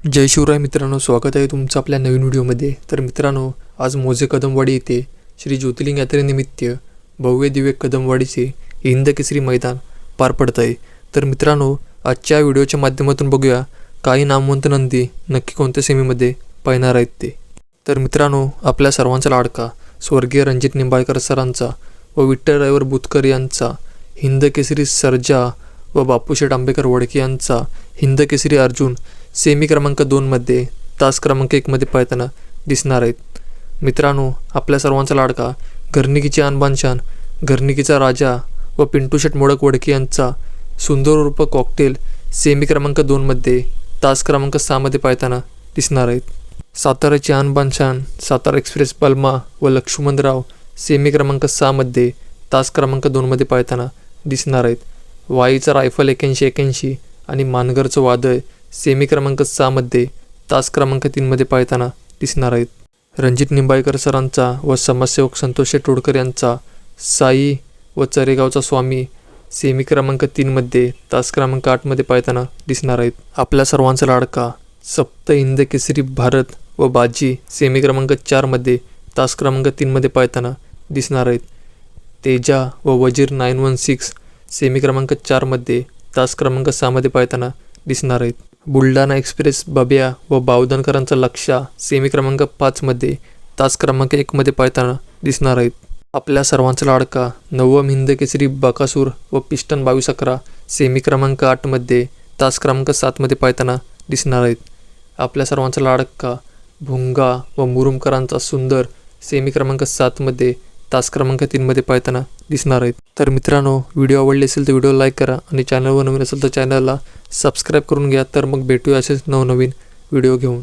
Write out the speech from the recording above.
जय शिवराय मित्रांनो स्वागत आहे तुमचं आपल्या नवीन व्हिडिओमध्ये. तर मित्रांनो आज मोजे कदमवाडी येथे श्री ज्योतिर्लिंग यात्रेनिमित्त भव्य दिव्य कदमवाडीचे हिंद केसरी मैदान पार पडत आहे तर मित्रांनो आजच्या व्हिडिओच्या माध्यमातून बघूया काही नामवंत नंदी नक्की कोणत्या सेमीमध्ये पाहणार आहेत ते. तर मित्रांनो आपल्या सर्वांचा लाडका स्वर्गीय रणजित निंबाळकर सरांचा व विठ्ठल रायवर बुतकर यांचा हिंद केसरी सर्जा व बापूशेठ आंबेकर वडके यांचा हिंद केसरी अर्जुन सेमी क्रमांक दोनमध्ये तास क्रमांक एकमध्ये पळताना दिसणार आहेत. मित्रांनो आपल्या सर्वांचा लाडका घरनिकीची आनबानशान घरनिकीचा राजा व पिंटू शेट मोडक वडके यांचा सुंदर उर्फ कॉकटेल सेमी क्रमांक दोनमध्ये तास क्रमांक सहामध्ये पाळताना दिसणार आहेत. साताऱ्याची आनबानशान सातारा एक्सप्रेस पल्मा व लक्ष्मणराव सेमी क्रमांक सहामध्ये तास क्रमांक दोनमध्ये पाळताना दिसणार आहेत. वाईचा रायफल एक्याऐंशी एक्याऐंशी आणि मानगरचं वादळ सेमी क्रमांक सहामध्ये तास क्रमांक तीनमध्ये पाहताना दिसणार आहेत. रणजित निंबाळकर सरांचा व समाजसेवक संतोष टोडकर यांचा साई व चरेगावचा स्वामी सेमी क्रमांक तीनमध्ये तास क्रमांक आठमध्ये पाहताना दिसणार आहेत. आपल्या सर्वांचा लाडका सप्त इंद केसरी भारत व बाजी सेमी क्रमांक चारमध्ये तास क्रमांक तीनमध्ये पाहताना दिसणार आहेत. तेजा व Wazir nine one six semi क्रमांक चारमध्ये तास क्रमांक सहामध्ये पाहताना दिसणार आहेत. बुलढाणा एक्सप्रेस बब्या व बावधनकरांचा लक्षा सेमी क्रमांक पाचमध्ये तास क्रमांक एकमध्ये पाहताना दिसणार आहेत. आपल्या सर्वांचा लाडका नवम हिंद केसरी बकासूर व पिस्टन बावीस अकरा सेमी क्रमांक आठमध्ये तास क्रमांक सातमध्ये पाहताना दिसणार आहेत. आपल्या सर्वांचा लाडका भुंगा व मुरुमकरांचा सुंदर सेमी क्रमांक सातमध्ये तास क्रमांक तीनमध्ये पाहताना दिसणार आहेत. तर मित्रांनो व्हिडिओ आवडले असेल तर व्हिडिओ लाईक करा आणि चॅनलवर नवीन असेल तर चॅनलला सबस्क्राईब करून घ्या. तर मग भेटूया असेच नवनवीन व्हिडिओ घेऊन.